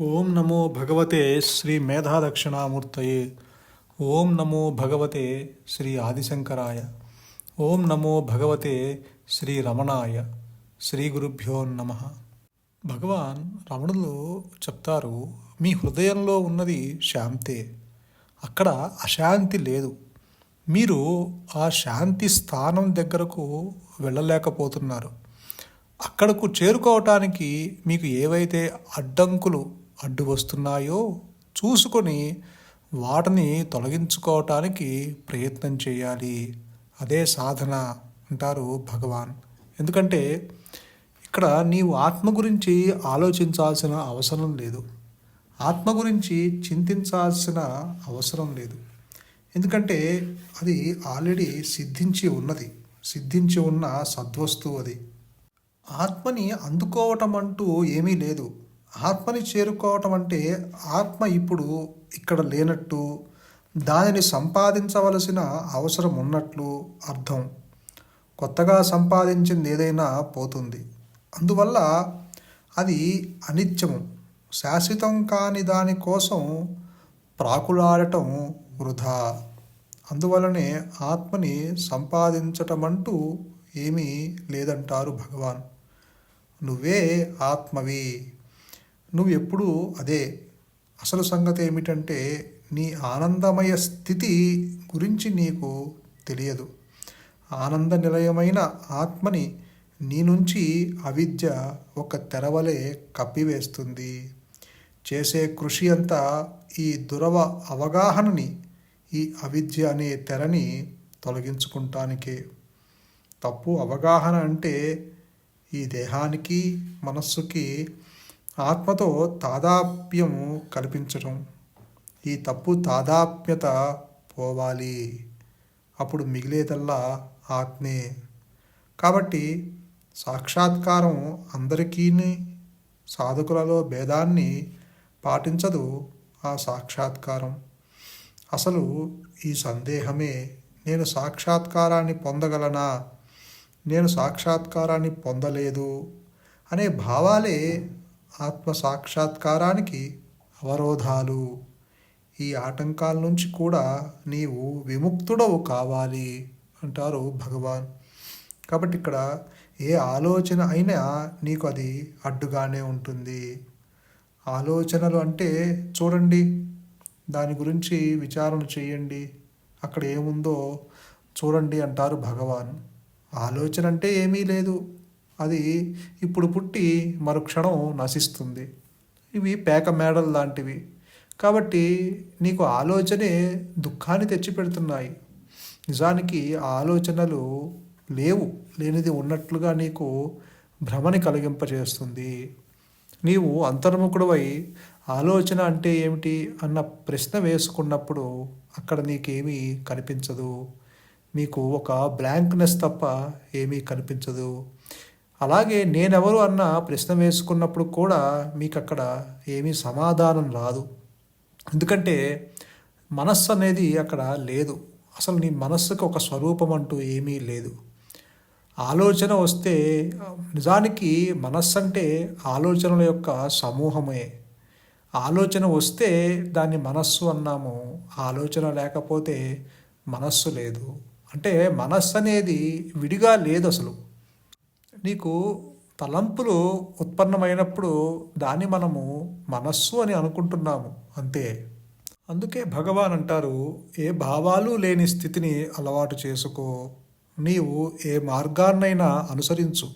ఓం నమో భగవతే శ్రీ మేధాదక్షిణామూర్తయే. ఓం నమో భగవతే శ్రీ ఆదిశంకరాయ. ఓం నమో భగవతే శ్రీ రమణాయ. శ్రీ గురుభ్యో నమ. భగవాన్ రమణులు చెప్తారు మీ హృదయంలో ఉన్నది శాంతే. అక్కడ అశాంతి లేదు. మీరు ఆ శాంతి స్థానం దగ్గరకు వెళ్ళలేకపోతున్నారు. అక్కడకు చేరుకోవటానికి మీకు ఏవైతే అడ్డంకులు అడ్డు వస్తున్నాయో చూసుకొని వాటిని తొలగించుకోవటానికి ప్రయత్నం చేయాలి. అదే సాధన అంటారు భగవాన్. ఎందుకంటే ఇక్కడ నీవు ఆత్మ గురించి ఆలోచించాల్సిన అవసరం లేదు. ఆత్మ గురించి చింతించాల్సిన అవసరం లేదు. ఎందుకంటే అది ఆల్రెడీ సిద్ధించి ఉన్నది. సిద్ధించి ఉన్న సద్వస్తువు అది. ఆత్మని అందుకోవటం అంటూ ఏమీ లేదు. ఆత్మని చేరుకోవటం అంటే ఆత్మ ఇప్పుడు ఇక్కడ లేనట్టు దానిని సంపాదించవలసిన అవసరం ఉన్నట్లు అర్థం. కొత్తగా సంపాదించింది ఏదైనా పోతుంది. అందువల్ల అది అనిత్యము. శాశ్వతం కాని దానికోసం ప్రాకులాడటం వృధా. అందువలనే ఆత్మని సంపాదించటం అంటూ ఏమీ లేదంటారు భగవాన్. నువ్వే ఆత్మవి. నువ్వు ఎప్పుడు అదే అసలు సంగతి ఏమిటంటే నీ ఆనందమయ స్థితి గురించి నీకు తెలియదు. ఆనంద నిలయమైన ఆత్మని నీ నుంచి అవిద్య ఒక తెరవలే కప్పివేస్తుంది. చేసే కృషి అంతా ఈ దురవ అవగాహనని ఈ అవిద్య అనే తెరని తొలగించుకుంటానికే. తప్పు అవగాహన అంటే ఈ దేహానికి మనస్సుకి ఆత్మతో తాదాప్యం కల్పించడం ఈ తప్పు తాదాప్యత పోవాలి. అప్పుడు మిగిలేదల్లా ఆత్మే. కాబట్టి సాక్షాత్కారం అందరికీ సాధకులలో భేదాన్ని పాటించదు ఆ సాక్షాత్కారం. అసలు ఈ సందేహమే నేను సాక్షాత్కారాన్ని పొందగలనా? నేను సాక్షాత్కారాన్ని పొందలేదు అనే భావాలే ఆత్మ సాక్షాత్కారానికి అవరోధాలు. ఈ ఆటంకాల నుంచి కూడా నీవు విముక్తుడవు కావాలి అంటారు భగవాన్. కాబట్టి ఇక్కడ ఏ ఆలోచన అయినా నీకు అది అడ్డుగానే ఉంటుంది. ఆలోచనలు అంటే చూడండి దాని గురించి విచారణ చేయండి. అక్కడ ఏముందో చూడండి అంటారు భగవాన్. ఆలోచన అంటే ఏమీ లేదు. అది ఇప్పుడు పుట్టి మరుక్షణం నశిస్తుంది. ఇవి పేక మేడల్ లాంటివి. కాబట్టి నీకు ఆలోచనే దుఃఖాన్ని తెచ్చిపెడుతున్నాయి. నిజానికి ఆ ఆలోచనలు లేవు. లేనిది ఉన్నట్లుగా నీకు భ్రమని కలిగింపజేస్తుంది. నీవు అంతర్ముఖుడవై ఆలోచన అంటే ఏమిటి అన్న ప్రశ్న వేసుకున్నప్పుడు అక్కడ నీకేమీ కనిపించదు. మీకు ఒక బ్లాంక్నెస్ తప్ప ఏమీ కనిపించదు. అలాగే నేనెవరు అన్న ప్రశ్న వేసుకున్నప్పుడు కూడా మీకు అక్కడ ఏమీ సమాధానం రాదు. ఎందుకంటే మనస్సు అనేది అక్కడ లేదు. అసలు నీ మనస్సుకు ఒక స్వరూపం అంటూ ఏమీ లేదు. ఆలోచన వస్తే నిజానికి మనస్సు అంటే ఆలోచనల యొక్క సమూహమే. ఆలోచన వస్తే దాన్ని మనస్సు అన్నాము. ఆలోచన లేకపోతే మనస్సు లేదు. అంటే మనస్సు అనేది విడిగా లేదు అసలు. నీకు తలంపులు ఉత్పన్నమైనప్పుడు దాన్ని మనము మనస్సు అని అనుకుంటున్నాము అంతే. అందుకే భగవాన్ అంటారు ఏ భావాలు లేని స్థితిని అలవాటు చేసుకో. నీవు ఏ మార్గాన్నైనా అనుసరించు.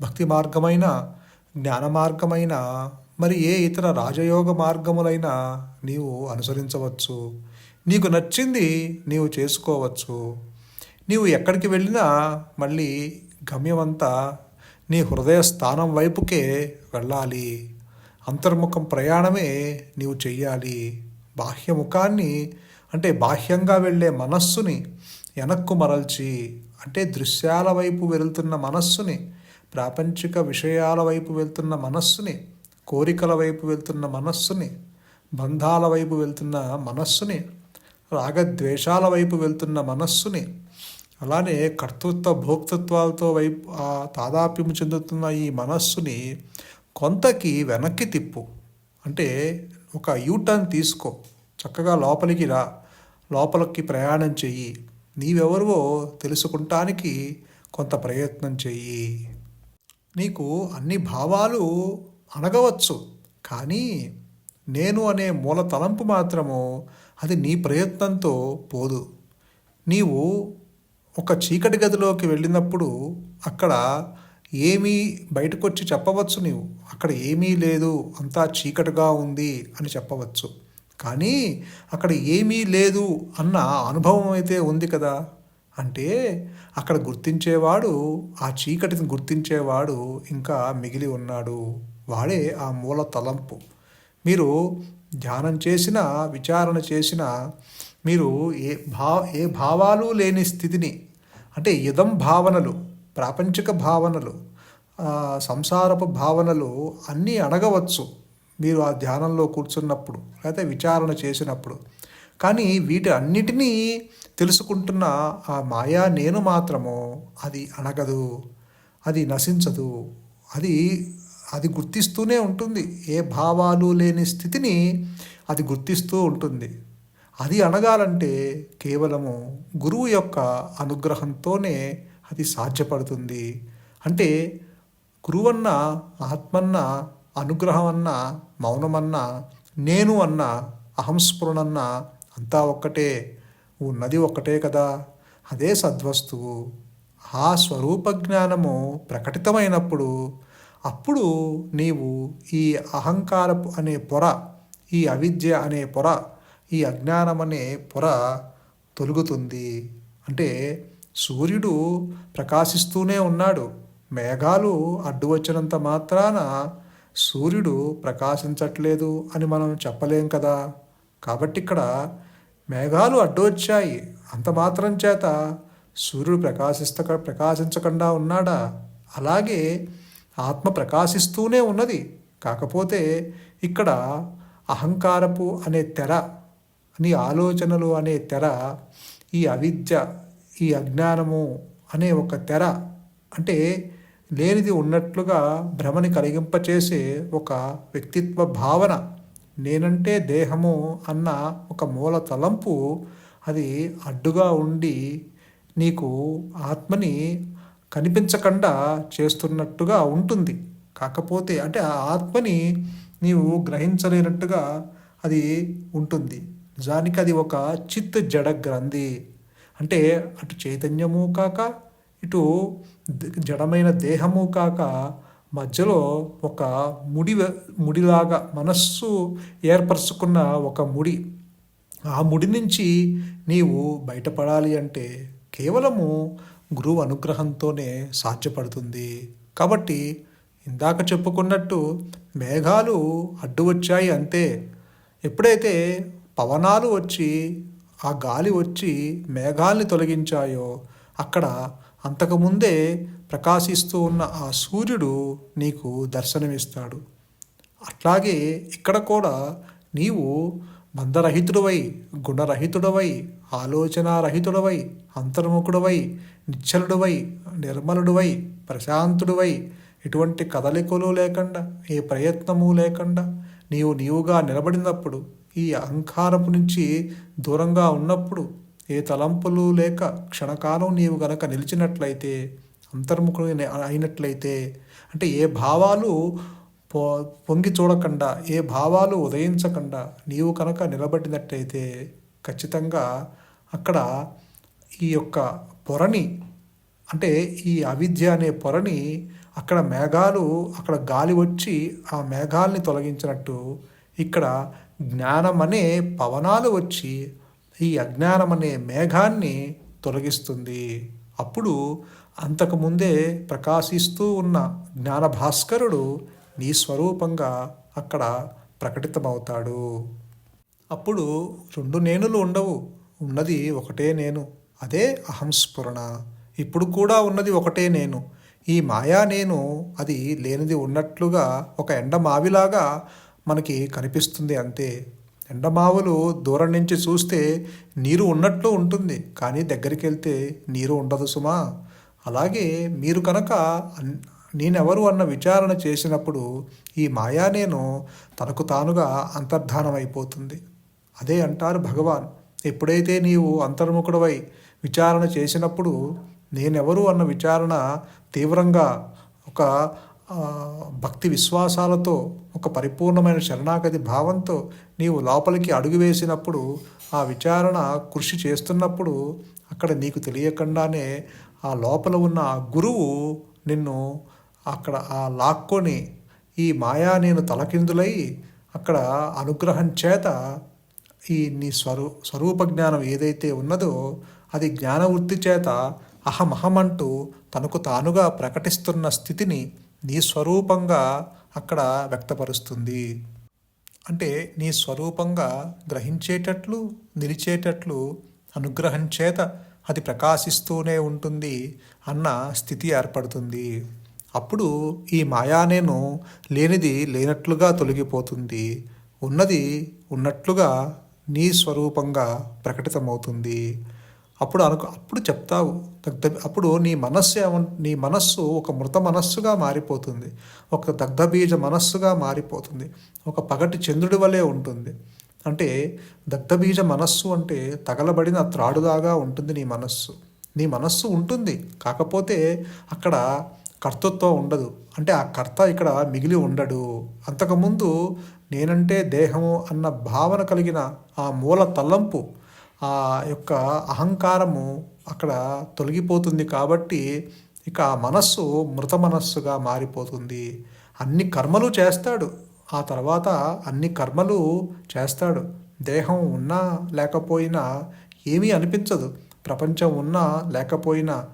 భక్తి మార్గమైన జ్ఞాన మార్గమైన మరి ఏ ఇతర రాజయోగ మార్గములైనా నీవు అనుసరించవచ్చు. నీకు నచ్చింది నీవు చేసుకోవచ్చు. నీవు ఎక్కడికి వెళ్ళినా మళ్ళీ గమ్యమంతా నీ హృదయ స్థానం వైపుకే వెళ్ళాలి. అంతర్ముఖం ప్రయాణమే నీవు చెయ్యాలి. బాహ్యముఖాన్ని అంటే బాహ్యంగా వెళ్ళే మనస్సుని వెనక్కు మరల్చి అంటే దృశ్యాల వైపు వెళ్తున్న మనస్సుని ప్రాపంచిక విషయాల వైపు వెళ్తున్న మనస్సుని కోరికల వైపు వెళ్తున్న మనస్సుని బంధాల వైపు వెళ్తున్న మనస్సుని రాగద్వేషాల వైపు వెళ్తున్న మనస్సుని అలానే కర్తృత్వ భోక్తృత్వాలతో వైపు ఆ తాదాప్యము చెందుతున్న ఈ మనస్సుని కొంతకి వెనక్కి తిప్పు. అంటే ఒక యూటర్న్ తీసుకో. చక్కగా లోపలికి రా. లోపలికి ప్రయాణం చెయ్యి. నీవెవరివో తెలుసుకుంటానికి కొంత ప్రయత్నం చెయ్యి. నీకు అన్ని భావాలు అనగవచ్చు కానీ నేను అనే మూల తలంపు మాత్రము అది నీ ప్రయత్నంతో పోదు. నీవు ఒక చీకటి గదిలోకి వెళ్ళినప్పుడు అక్కడ ఏమీ బయటకు వచ్చి చెప్పవచ్చు నీవు. అక్కడ ఏమీ లేదు. అంతా చీకటిగా ఉంది అని చెప్పవచ్చు. కానీ అక్కడ ఏమీ లేదు అన్న అనుభవం అయితే ఉంది కదా. అంటే అక్కడ గుర్తించేవాడు ఆ చీకటిని గుర్తించేవాడు ఇంకా మిగిలి ఉన్నాడు. వాడే ఆ మూల తలంపు. మీరు ధ్యానం చేసిన విచారణ చేసిన మీరు ఏ భావ ఏ భావాలు లేని స్థితిని అంటే యుధం భావనలు ప్రాపంచిక భావనలు సంసారపు భావనలు అన్నీ అడగవచ్చు మీరు ఆ ధ్యానంలో కూర్చున్నప్పుడు లేకపోతే విచారణ చేసినప్పుడు. కానీ వీటి అన్నిటినీ తెలుసుకుంటున్న ఆ మాయా నేను మాత్రము అది అణగదు అది నశించదు అది అది గుర్తిస్తూనే ఉంటుంది. ఏ భావాలు లేని స్థితిని అది గుర్తిస్తూ ఉంటుంది. అది అనగాలంటే కేవలము గురువు యొక్క అనుగ్రహంతోనే అది సాధ్యపడుతుంది. అంటే గురువన్న ఆత్మన్న అనుగ్రహం అన్న మౌనమన్న నేను అన్న అహంస్ఫురణన్న అంతా ఒక్కటే. ఉన్నది ఒక్కటే కదా. అదే సద్వస్తువు. ఆ స్వరూప జ్ఞానము ప్రకటితమైనప్పుడు అప్పుడు నీవు ఈ అహంకారపు అనే పొర ఈ అవిద్య అనే పొర ఈ అజ్ఞానం అనే పొర తొలుగుతుంది. అంటే సూర్యుడు ప్రకాశిస్తూనే ఉన్నాడు. మేఘాలు అడ్డు వచ్చినంత మాత్రాన సూర్యుడు ప్రకాశించట్లేదు అని మనం చెప్పలేం కదా. కాబట్టి ఇక్కడ మేఘాలు అడ్డు వచ్చాయి అంత మాత్రం చేత సూర్యుడు ప్రకాశిస్త ప్రకాశించకుండా ఉన్నాడా? అలాగే ఆత్మ ప్రకాశిస్తూనే ఉన్నది. కాకపోతే ఇక్కడ అహంకారపు అనే తెర నీ ఆలోచనలు అనే తెర ఈ అవిద్య ఈ అజ్ఞానము అనే ఒక తెర అంటే లేనిది ఉన్నట్లుగా భ్రమని కలిగింపచేసే ఒక వ్యక్తిత్వ భావన. నేనంటే దేహము అన్న ఒక మూల తలంపు అది అడ్డుగా ఉండి నీకు ఆత్మని కనిపించకుండా చేస్తున్నట్టుగా ఉంటుంది. కాకపోతే అంటే ఆ ఆత్మని నీవు గ్రహించలేనట్టుగా అది ఉంటుంది. నిజానికి అది ఒక చిత్ జడ గ్రంథి. అంటే అటు చైతన్యము కాక ఇటు జడమైన దేహము కాక మధ్యలో ఒక ముడి ముడిలాగా మనస్సు ఏర్పరచుకున్న ఒక ముడి. ఆ ముడి నుంచి నీవు బయటపడాలి అంటే కేవలము గురువు అనుగ్రహంతోనే సాధ్యపడుతుంది. కాబట్టి ఇందాక చెప్పుకున్నట్టు మేఘాలు అడ్డు వచ్చాయి అంతే. ఎప్పుడైతే పవనాలు వచ్చి ఆ గాలి వచ్చి మేఘాల్ని తొలగించాయో అక్కడ అంతకుముందే ప్రకాశిస్తూ ఉన్న ఆ సూర్యుడు నీకు దర్శనమిస్తాడు. అట్లాగే ఇక్కడ కూడా నీవు మందరహితుడవై గుణరహితుడవై ఆలోచనారహితుడవై అంతర్ముఖుడవై నిశ్చలుడవై నిర్మలుడువై ప్రశాంతుడువై ఎటువంటి కదలికలు లేకుండా ఏ ప్రయత్నము లేకుండా నీవు నీవుగా నిలబడినప్పుడు ఈ అహంకారపు నుంచి దూరంగా ఉన్నప్పుడు ఏ తలంపులు లేక క్షణకాలం నీవు గనక నిలిచినట్లయితే అంతర్ముఖుడైన అయినట్లయితే అంటే ఏ భావాలు పొ పొంగి చూడకుండా ఏ భావాలు ఉదయించకుండా నీవు కనుక నిలబడినట్లయితే ఖచ్చితంగా అక్కడ ఈ యొక్క పొరని అంటే ఈ అవిద్య అనే పొరని అక్కడ మేఘాలు అక్కడ గాలి వచ్చి ఆ మేఘాల్ని తొలగించినట్టు ఇక్కడ జ్ఞానం అనే పవనాలు వచ్చి ఈ అజ్ఞానం అనే మేఘాన్ని తొలగిస్తుంది. అప్పుడు అంతకుముందే ప్రకాశిస్తూ ఉన్న జ్ఞాన భాస్కరుడు నీ స్వరూపంగా అక్కడ ప్రకటితమవుతాడు. అప్పుడు రెండు నేనులు ఉండవు ఉన్నది ఒకటే నేను అదే అహంస్ఫురణ. ఇప్పుడు కూడా ఉన్నది ఒకటే నేను ఈ మాయా నేను అది లేనిది ఉన్నట్లుగా ఒక ఎండమావిలాగా మనకి కనిపిస్తుంది అంతే ఎండమావులు దూరం నుంచి చూస్తే నీరు ఉన్నట్లు ఉంటుంది కానీ దగ్గరికి వెళ్తే నీరు ఉండదు సుమా. అలాగే మీరు కనుక నేనెవరు అన్న విచారణ చేసినప్పుడు ఈ మాయా నేను తనకు తానుగా అంతర్ధానం అయిపోతుంది అదే అంటారు భగవాన్. ఎప్పుడైతే నీవు అంతర్ముఖుడవై విచారణ చేసినప్పుడు నేనెవరు అన్న విచారణ తీవ్రంగా ఒక భక్తి విశ్వాసాలతో ఒక పరిపూర్ణమైన శరణాగతి భావంతో నీవు లోపలికి అడుగు వేసినప్పుడు ఆ విచారణ కృషి చేస్తున్నప్పుడు అక్కడ నీకు తెలియకుండానే ఆ లోపల ఉన్న ఆ గురువు నిన్ను అక్కడ ఆ లాక్కొని ఈ మాయా నేను తలకిందులై అక్కడ అనుగ్రహం చేత ఈ నీ స్వరూ స్వరూప జ్ఞానం ఏదైతే ఉన్నదో అది జ్ఞానవృత్తి చేత అహమహమంటూ తనకు తానుగా ప్రకటిస్తున్న స్థితిని నీ స్వరూపంగా అక్కడ వ్యక్తపరుస్తుంది. అంటే నీ స్వరూపంగా గ్రహించేటట్లు నిలిచేటట్లు అనుగ్రహం చేత అది ప్రకాశిస్తూనే ఉంటుంది అన్న స్థితి ఏర్పడుతుంది. అప్పుడు ఈ మాయా నేను లేనిది లేనట్లుగా తొలగిపోతుంది. ఉన్నది ఉన్నట్లుగా నీ స్వరూపంగా ప్రకటితమవుతుంది. అప్పుడు అనుకు అప్పుడు చెప్తావు. దగ్ధ అప్పుడు నీ మనస్సు నీ మనస్సు ఒక మృత మనస్సుగా మారిపోతుంది. ఒక దగ్ధబీజ మనస్సుగా మారిపోతుంది. ఒక పగటి చంద్రుడి వలె ఉంటుంది. అంటే దగ్ధబీజ మనస్సు అంటే తగలబడిన త్రాడుదాగా ఉంటుంది నీ మనస్సు. నీ మనస్సు ఉంటుంది. కాకపోతే అక్కడ కర్తృత్వం ఉండదు. అంటే ఆ కర్త ఇక్కడ మిగిలి ఉండడు. అంతకుముందు నేనంటే దేహము అన్న భావన కలిగిన ఆ మూల తలంపు ఆ యొక్క అహంకారము అక్కడ తొలగిపోతుంది కాబట్టి ఇక ఆ మనస్సు మృత మనస్సుగా మారిపోతుంది. అన్ని కర్మలు చేస్తాడు. ఆ తర్వాత అన్ని కర్మలు చేస్తాడు. దేహం ఉన్నా లేకపోయినా ఏమీ అనిపించదు. ప్రపంచం ఉన్నా లేకపోయినా.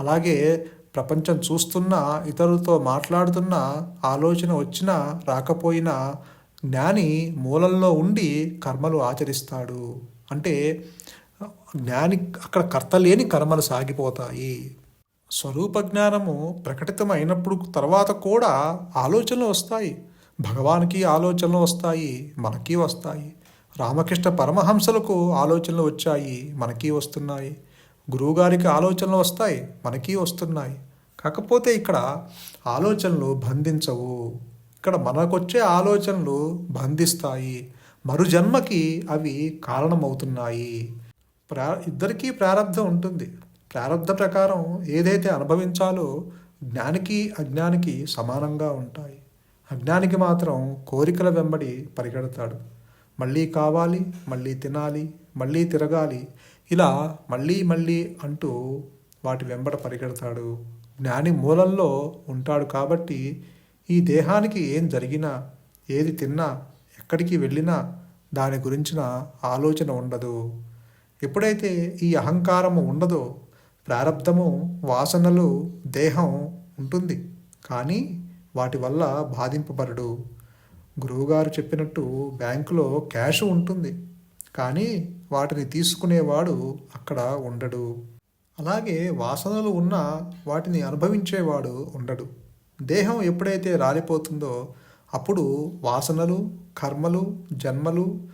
అలాగే ప్రపంచం చూస్తున్నా ఇతరులతో మాట్లాడుతున్నా ఆలోచన వచ్చినా రాకపోయినా జ్ఞాని మూలంలో ఉండి కర్మలు ఆచరిస్తాడు. అంటే జ్ఞాని అక్కడ కర్త లేని కర్మలు సాగిపోతాయి. స్వరూప జ్ఞానము ప్రకటితమైనప్పుడు తర్వాత కూడా ఆలోచనలు వస్తాయి. భగవానికి ఆలోచనలు వస్తాయి మనకి వస్తాయి. రామకృష్ణ పరమహంసలకు ఆలోచనలు వచ్చాయి మనకి వస్తున్నాయి. గురువుగారికి ఆలోచనలు వస్తాయి మనకి వస్తున్నాయి. కాకపోతే ఇక్కడ ఆలోచనలు బంధించవు. ఇక్కడ మనకొచ్చే ఆలోచనలు బంధిస్తాయి. మరుజన్మకి అవి కారణమవుతున్నాయి. ప్రా ఇద్దరికీ ప్రారంధం ఉంటుంది. ప్రారంధ ప్రకారం ఏదైతే అనుభవించాలో జ్ఞానికి అజ్ఞానికి సమానంగా ఉంటాయి. అజ్ఞానికి మాత్రం కోరికల వెంబడి పరిగెడతాడు. మళ్ళీ కావాలి మళ్ళీ తినాలి మళ్ళీ తిరగాలి ఇలా మళ్ళీ మళ్ళీ అంటూ వాటి వెంబడ పరిగెడతాడు. జ్ఞాని మూలంలో ఉంటాడు కాబట్టి ఈ దేహానికి ఏం జరిగినా ఏది తిన్నా ఎక్కడికి వెళ్ళినా దాని గురించిన ఆలోచన ఉండదు. ఎప్పుడైతే ఈ అహంకారము ఉండదో ప్రారంధము వాసనలు దేహం ఉంటుంది. కానీ వాటి వల్ల బాధింపబడడు. గురువుగారు చెప్పినట్టు బ్యాంకులో క్యాష్ ఉంటుంది. కానీ వాటిని తీసుకునేవాడు అక్కడ ఉండడు. అలాగే వాసనలు ఉన్నా వాటిని అనుభవించేవాడు ఉండడు. దేహం ఎప్పుడైతే రాలిపోతుందో అప్పుడు వాసనలు కర్మలు జన్మలు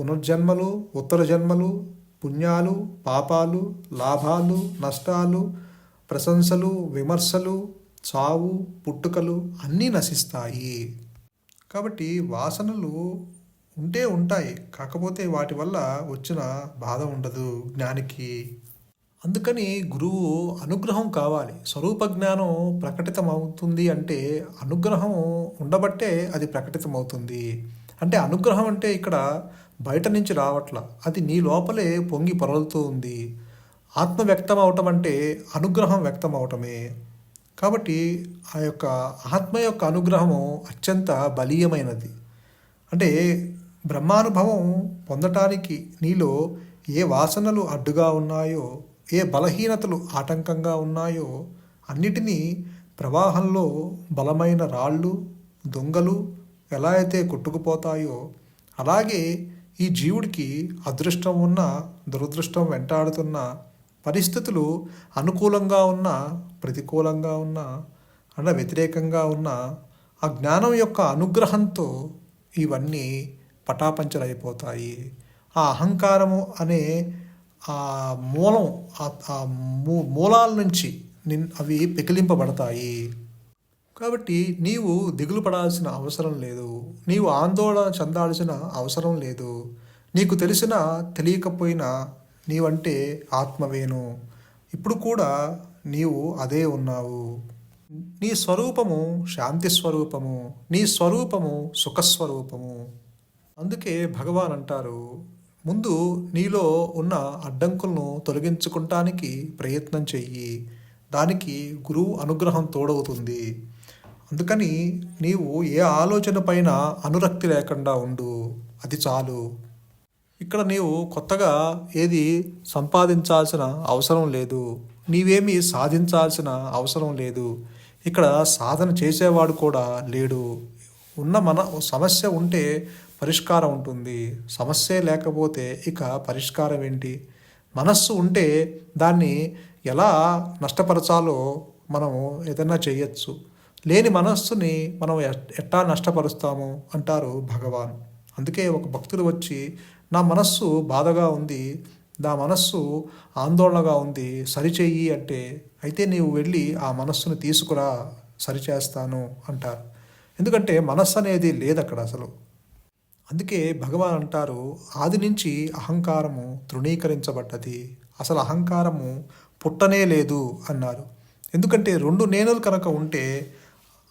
పునర్జన్మలు ఉత్తర జన్మలు పుణ్యాలు పాపాలు లాభాలు నష్టాలు ప్రశంసలు విమర్శలు చావు పుట్టుకలు అన్నీ నశిస్తాయి. కాబట్టి వాసనలు ఉంటే ఉంటాయి కాకపోతే వాటి వల్ల వచ్చిన బాధ ఉండదు జ్ఞానికి. అందుకని గురువు అనుగ్రహం కావాలి. స్వరూప జ్ఞానం ప్రకటితమవుతుంది అంటే అనుగ్రహం ఉండబట్టే అది ప్రకటితమవుతుంది. అంటే అనుగ్రహం అంటే ఇక్కడ బయట నుంచి రావట్ల. అది నీ లోపలే పొంగి పొరలుతూ ఉంది. ఆత్మ వ్యక్తం అవటం అంటే అనుగ్రహం వ్యక్తం అవటమే కాబట్టి ఆ యొక్క ఆత్మ యొక్క అనుగ్రహము అత్యంత బలీయమైనది. అంటే బ్రహ్మానుభవం పొందటానికి నీలో ఏ వాసనలు అడ్డుగా ఉన్నాయో ఏ బలహీనతలు ఆటంకంగా ఉన్నాయో అన్నిటినీ ప్రవాహంలో బలమైన రాళ్ళు దొంగలు ఎలా అయితే కొట్టుకుపోతాయో అలాగే ఈ జీవుడికి అదృష్టం ఉన్న దురదృష్టం వెంటాడుతున్న పరిస్థితులు అనుకూలంగా ఉన్న ప్రతికూలంగా ఉన్న అన్న వ్యతిరేకంగా ఉన్న ఆ జ్ఞానం యొక్క అనుగ్రహంతో ఇవన్నీ పటాపంచలైపోతాయి. ఆ అహంకారము అనే ఆ మూలం ఆ- మూ మూలాల నుంచి నిన్ అవి పెకిలింపబడతాయి కాబట్టి నీవు దిగులు పడాల్సిన అవసరం లేదు. నీవు ఆందోళన చెందాల్సిన అవసరం లేదు. నీకు తెలిసినా తెలియకపోయినా నీవంటే ఆత్మవేను ఇప్పుడు కూడా నీవు అదే ఉన్నావు. నీ స్వరూపము శాంతి స్వరూపము. నీ స్వరూపము సుఖస్వరూపము. అందుకే భగవాన్ అంటారు ముందు నీలో ఉన్న అడ్డంకులను తొలగించుకుంటానికి ప్రయత్నం చెయ్యి. దానికి గురువు అనుగ్రహం తోడవుతుంది. అందుకని నీవు ఏ ఆలోచన పైన అనురక్తి లేకుండా ఉండు. అది చాలు. ఇక్కడ నీవు కొత్తగా ఏది సంపాదించాల్సిన అవసరం లేదు. నీవేమీ సాధించాల్సిన అవసరం లేదు. ఇక్కడ సాధన చేసేవాడు కూడా లేడు. ఉన్న మన సమస్య ఉంటే పరిష్కారం ఉంటుంది. సమస్య లేకపోతే ఇక పరిష్కారం ఏంటి? మనస్సు ఉంటే దాన్ని ఎలా నష్టపరచాలో మనము ఏదైనా చేయొచ్చు. లేని మనస్సుని మనం ఎట్టా నష్టపరుస్తాము? అంటారు భగవాన్. అందుకే ఒక భక్తుడు వచ్చి నా మనస్సు బాధగా ఉంది. నా మనస్సు ఆందోళనగా ఉంది. సరిచెయ్యి అంటే అయితే నీవు వెళ్ళి ఆ మనస్సును తీసుకురా. సరిచేస్తాను అంటారు. ఎందుకంటే మనస్సు అనేది లేదు అక్కడ అసలు. అందుకే భగవాన్ అంటారు ఆది నుంచి అహంకారము తృణీకరించబడ్డది. అసలు అహంకారము పుట్టనే లేదు అన్నారు. ఎందుకంటే రెండు నేనులు కనుక ఉంటే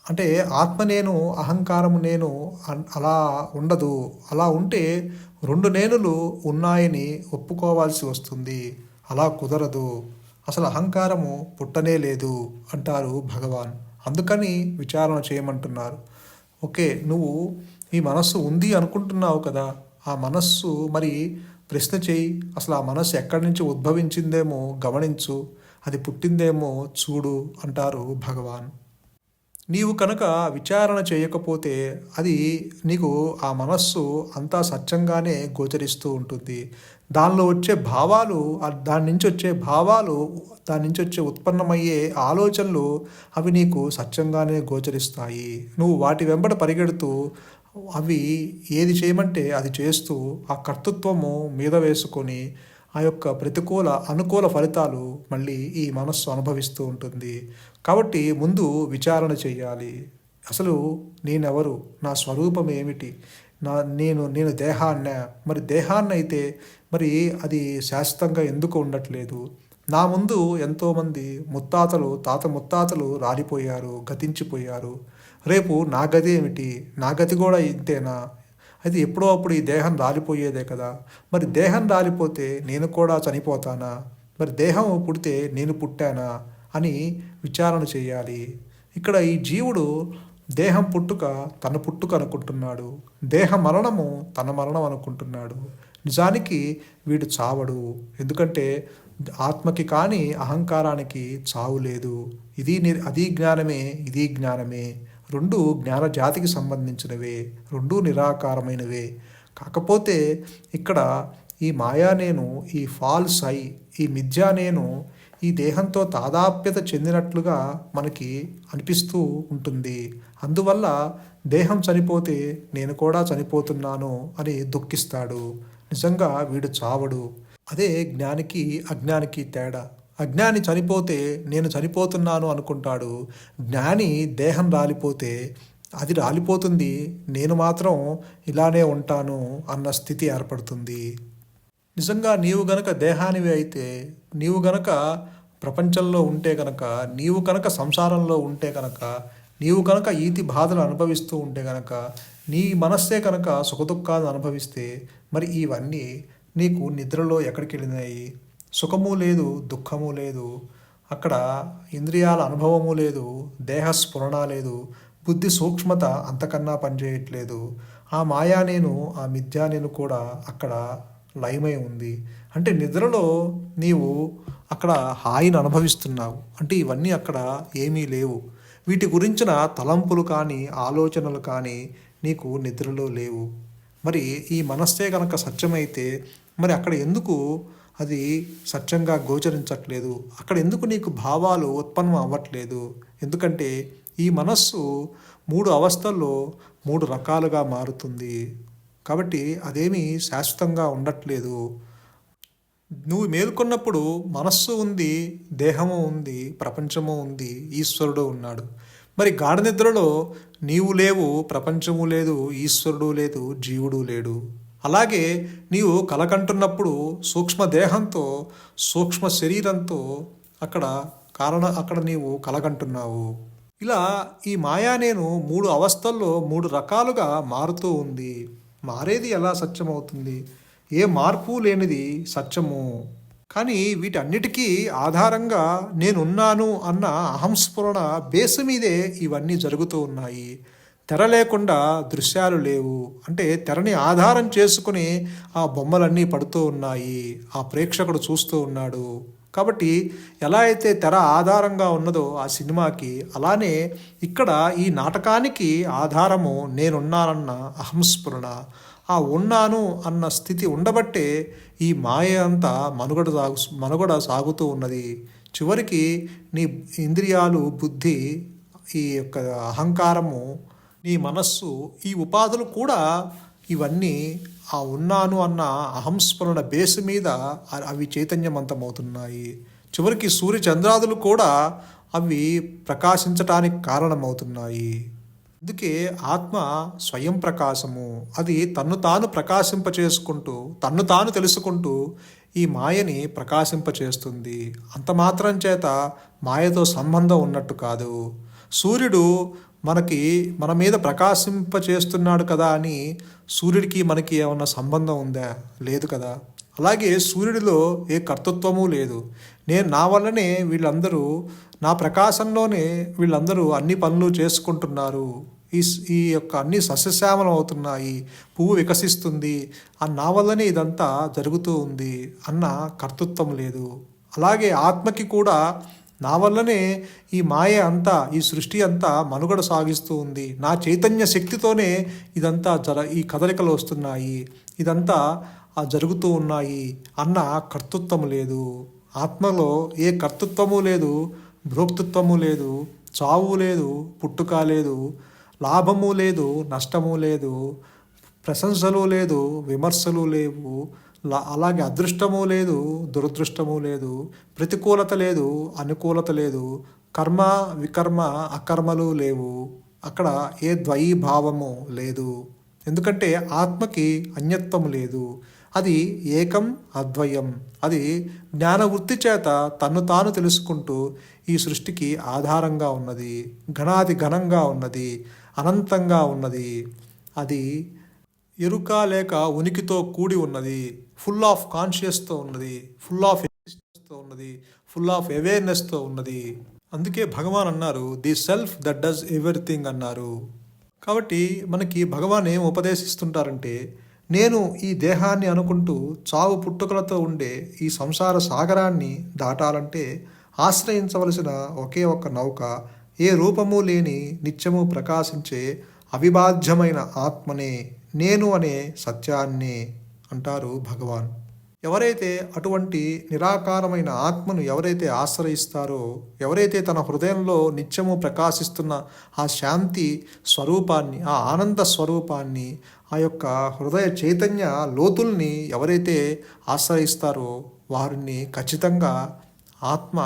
అంటే ఆత్మ నేను అహంకారము నేను అన్- అలా ఉండదు. అలా ఉంటే రెండు నేనులు ఉన్నాయని ఒప్పుకోవాల్సి వస్తుంది. అలా కుదరదు. అసలు అహంకారము పుట్టనే లేదు అంటారు భగవాన్. అందుకని విచారణ చేయమంటున్నారు. ఓకే నువ్వు ఈ మనస్సు ఉంది అనుకుంటున్నావు కదా ఆ మనస్సు మరి ప్రశ్న చేయి. అసలు ఆ మనస్సు ఎక్కడి నుంచి ఉద్భవించిందేమో గమనించు. అది పుట్టిందేమో చూడు అంటారు భగవాన్. నీవు కనుక విచారణ చేయకపోతే అది నీకు ఆ మనస్సు అంతా సత్యంగానే గోచరిస్తూ ఉంటుంది. దానిలో వచ్చే భావాలు దాని నుంచి వచ్చే భావాలు దాని నుంచి వచ్చే ఉత్పన్నమయ్యే ఆలోచనలు అవి నీకు సత్యంగానే గోచరిస్తాయి. నువ్వు వాటి వెంబడ పరిగెడుతూ అవి ఏది చేయమంటే అది చేస్తూ ఆ కర్తృత్వము మీద వేసుకొని ఆ యొక్క ప్రతికూల అనుకూల ఫలితాలు మళ్ళీ ఈ మనస్సు అనుభవిస్తూ ఉంటుంది. కాబట్టి ముందు విచారణ చేయాలి. అసలు నేనెవరు? నా స్వరూపం ఏమిటి? నా నేను నేను దేహాన్న? మరి దేహాన్ని అయితే మరి అది శాశ్వతంగా ఎందుకు ఉండట్లేదు? నా ముందు ఎంతోమంది ముత్తాతలు తాత ముత్తాతలు రాలిపోయారు గతించిపోయారు. రేపు నా గది ఏమిటి? నా గతి కూడా ఇంతేనా? అది ఎప్పుడో అప్పుడు ఈ దేహం రాలిపోయేదే కదా. మరి దేహం రాలిపోతే నేను కూడా చనిపోతానా? మరి దేహం పుడితే నేను పుట్టానా? అని విచారణ చేయాలి. ఇక్కడ ఈ జీవుడు దేహం పుట్టుక తన పుట్టుక అనుకుంటున్నాడు. దేహ మరణము తన మరణం అనుకుంటున్నాడు. నిజానికి వీడు చావడు. ఎందుకంటే ఆత్మకి కానీ అహంకారానికి చావు లేదు. ఇది అది జ్ఞానమే ఇది జ్ఞానమే. రెండు జ్ఞాన జాతికి సంబంధించినవే రెండు నిరాకారమైనవే. కాకపోతే ఇక్కడ ఈ మాయా నేను ఈ ఫాల్స్ ఐ ఈ మిథ్యా నేను ఈ దేహంతో తాదాప్యత చెందినట్లుగా మనకి అనిపిస్తూ ఉంటుంది. అందువల్ల దేహం చనిపోతే నేను కూడా చనిపోతున్నాను అని దుఃఖిస్తాడు. నిజంగా వీడు చావడు. అదే జ్ఞానికి అజ్ఞానికి తేడా. అజ్ఞాని చనిపోతే నేను చనిపోతున్నాను అనుకుంటాడు. జ్ఞాని దేహం రాలిపోతే అది రాలిపోతుంది. నేను మాత్రం ఇలానే ఉంటాను అన్న స్థితి ఏర్పడుతుంది. నిజంగా నీవు గనక దేహానివి అయితే నీవు గనక ప్రపంచంలో ఉంటే గనక నీవు కనుక సంసారంలో ఉంటే కనుక నీవు కనుక ఈతి బాధలు అనుభవిస్తూ ఉంటే గనక నీ మనస్సే కనుక సుఖదుఖాలు అనుభవిస్తే మరి ఇవన్నీ నీకు నిద్రలో ఎక్కడికి వెళ్ళినాయి సుఖము లేదు దుఃఖము లేదు అక్కడ ఇంద్రియాల అనుభవము లేదు దేహ స్ఫురణ లేదు బుద్ధి సూక్ష్మత అంతకన్నా పనిచేయట్లేదు. ఆ మాయా నేను ఆ మిథ్యా నేను కూడా అక్కడ లయమై ఉంది. అంటే నిద్రలో నీవు అక్కడ హాయిని అనుభవిస్తున్నావు. అంటే ఇవన్నీ అక్కడ ఏమీ లేవు. వీటి గురించిన తలంపులు కానీ ఆలోచనలు కానీ నీకు నిద్రలో లేవు. మరి ఈ మనస్సే కనుక సత్యమైతే మరి అక్కడ ఎందుకు అది సత్యంగా గోచరించట్లేదు. అక్కడ ఎందుకు నీకు భావాలు ఉత్పన్నం అవ్వట్లేదు? ఎందుకంటే ఈ మనస్సు మూడు అవస్థల్లో మూడు రకాలుగా మారుతుంది. కాబట్టి అదేమీ శాశ్వతంగా ఉండట్లేదు. నువ్వు మేల్కొన్నప్పుడు మనస్సు ఉంది దేహము ఉంది ప్రపంచము ఉంది ఈశ్వరుడు ఉన్నాడు. మరి గాఢ నిద్రలో నీవు లేవు ప్రపంచము లేదు ఈశ్వరుడు లేదు జీవుడు లేడు. అలాగే నీవు కలకంటున్నప్పుడు సూక్ష్మ దేహంతో సూక్ష్మ శరీరంతో అక్కడ కారణ అక్కడ నీవు కలగంటున్నావు. ఇలా ఈ మాయా నేను మూడు అవస్థల్లో మూడు రకాలుగా మారుతూ ఉంది. మారేది ఎలా సత్యమవుతుంది? ఏ మార్పు లేనిది సత్యము? కానీ వీటన్నిటికీ ఆధారంగా నేనున్నాను అన్న అహంస్ఫురణ బేస్ మీదే ఇవన్నీ జరుగుతూ ఉన్నాయి. తెర లేకుండా దృశ్యాలు లేవు. అంటే తెరని ఆధారం చేసుకుని ఆ బొమ్మలన్నీ పడుతూ ఉన్నాయి. ఆ ప్రేక్షకుడు చూస్తూ ఉన్నాడు. కాబట్టి ఎలా అయితే తెర ఆధారంగా ఉన్నదో ఆ సినిమాకి అలానే ఇక్కడ ఈ నాటకానికి ఆధారము నేనున్నానన్న అహంస్ఫురణ ఆ ఉన్నాను అన్న స్థితి ఉండబట్టే ఈ మాయ అంతా మనుగడ సాగు మనుగడ సాగుతూ ఉన్నది. చివరికి నీ ఇంద్రియాలు బుద్ధి ఈ యొక్క అహంకారము నీ మనస్సు ఈ ఉపాధులు కూడా ఇవన్నీ ఆ ఉన్నాను అన్న అహంస్మరణ బేస్ మీద అవి చైతన్యవంతమవుతున్నాయి. చివరికి సూర్య చంద్రాదులు కూడా అవి ప్రకాశించటానికి కారణమవుతున్నాయి. అందుకే ఆత్మ స్వయం ప్రకాశము. అది తన్ను తాను ప్రకాశింపచేసుకుంటూ తన్ను తాను తెలుసుకుంటూ ఈ మాయని ప్రకాశింపచేస్తుంది. అంత మాత్రం చేత మాయతో సంబంధం ఉన్నట్టు కాదు. సూర్యుడు మనకి మన మీద ప్రకాశింప చేస్తున్నాడు కదా అని సూర్యుడికి మనకి ఏమన్నా సంబంధం ఉందా? లేదు కదా. అలాగే సూర్యుడిలో ఏ కర్తృత్వము లేదు. నేను నా వల్లనే వీళ్ళందరూ నా ప్రకాశంలోనే వీళ్ళందరూ అన్ని పనులు చేసుకుంటున్నారు. ఈ స్- ఈ యొక్క అన్ని సస్యశ్యామలం అవుతున్నాయి. పువ్వు వికసిస్తుంది. ఆ నా వల్లనే ఇదంతా జరుగుతూ ఉంది అన్న కర్తృత్వం లేదు. అలాగే ఆత్మకి కూడా నా వల్లనే ఈ మాయ అంతా ఈ సృష్టి అంతా మనుగడ సాగిస్తూ ఉంది. నా చైతన్య శక్తితోనే ఇదంతా జర ఈ కదలికలు వస్తున్నాయి. ఇదంతా ఆ జరుగుతూ ఉన్నాయి అన్న కర్తృత్వము లేదు. ఆత్మలో ఏ కర్తృత్వము లేదు భోక్తృత్వము లేదు చావు లేదు పుట్టుక లేదు లాభము లేదు నష్టము లేదు ప్రశంసలు లేదు విమర్శలు లేవు అలాగే అదృష్టము లేదు దురదృష్టము లేదు ప్రతికూలత లేదు అనుకూలత లేదు కర్మ వికర్మ అకర్మలు లేవు. అక్కడ ఏ ద్వైభావము లేదు. ఎందుకంటే ఆత్మకి అన్యత్వం లేదు. అది ఏకం అద్వయం. అది జ్ఞానవృత్తి చేత తన్ను తాను తెలుసుకుంటూ ఈ సృష్టికి ఆధారంగా ఉన్నది ఘనాది ఘనంగా ఉన్నది అనంతంగా ఉన్నది. అది ఎరుక లేక ఉనికితో కూడి ఉన్నది ఫుల్ ఆఫ్ కాన్షియస్తో ఉన్నది ఫుల్ ఆఫ్తో ఉన్నది ఫుల్ ఆఫ్ అవేర్నెస్తో ఉన్నది. అందుకే భగవాన్ అన్నారు the self that does everything అన్నారు. కాబట్టి మనకి భగవాన్ ఏం ఉపదేశిస్తుంటారంటే నేను ఈ దేహాన్ని అనుకుంటూ చావు పుట్టుకలతో ఉండే ఈ సంసార సాగరాన్ని దాటాలంటే ఆశ్రయించవలసిన ఒకే ఒక్క నౌక ఏ రూపము లేని నిత్యము ప్రకాశించే అవిభాజ్యమైన ఆత్మనే. నేను అనే సత్యాన్ని అంటారు భగవాన్. ఎవరైతే అటువంటి నిరాకారమైన ఆత్మను ఎవరైతే ఆశ్రయిస్తారో ఎవరైతే తన హృదయంలో నిత్యము ప్రకాశిస్తున్న ఆ శాంతి స్వరూపాన్ని ఆ ఆనంద స్వరూపాన్ని ఆ యొక్క హృదయ చైతన్య లోతుల్ని ఎవరైతే ఆశ్రయిస్తారో వారిని ఖచ్చితంగా ఆత్మ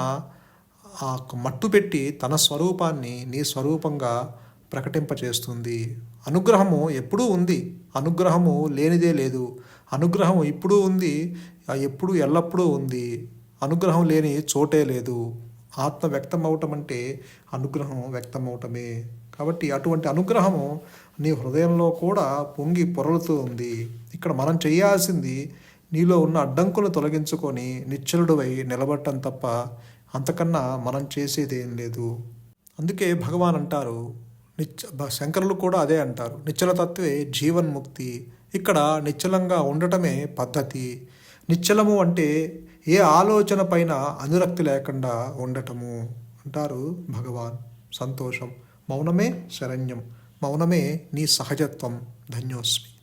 ఆ మట్టు పెట్టి తన స్వరూపాన్ని నీ స్వరూపంగా ప్రకటింపచేస్తుంది. అనుగ్రహము ఎప్పుడూ ఉంది. అనుగ్రహము లేనిదే లేదు. అనుగ్రహం ఇప్పుడు ఉంది. ఎప్పుడు ఎల్లప్పుడూ ఉంది. అనుగ్రహం లేని చోటే లేదు. ఆత్మ వ్యక్తం అవటం అంటే అనుగ్రహం వ్యక్తం అవటమే కాబట్టి అటువంటి అనుగ్రహము నీ హృదయంలో కూడా పొంగి పొరలుతూ ఉంది. ఇక్కడ మనం చేయాల్సింది నీలో ఉన్న అడ్డంకులు తొలగించుకొని నిశ్చలుడువై నిలబడటం తప్ప అంతకన్నా మనం చేసేది ఏం లేదు. అందుకే భగవాన్ అంటారు నిచ్చ శంకరులు కూడా అదే అంటారు. నిశ్చలతత్వే జీవన్ముక్తి. ఇక్కడ నిశ్చలంగా ఉండటమే పద్ధతి. నిశ్చలము అంటే ఏ ఆలోచన పైన అనురక్తి లేకుండా ఉండటము అంటారు భగవాన్. సంతోషం. మౌనమే శరణ్యం. మౌనమే నీ సహజత్వం. ధన్యోస్మి.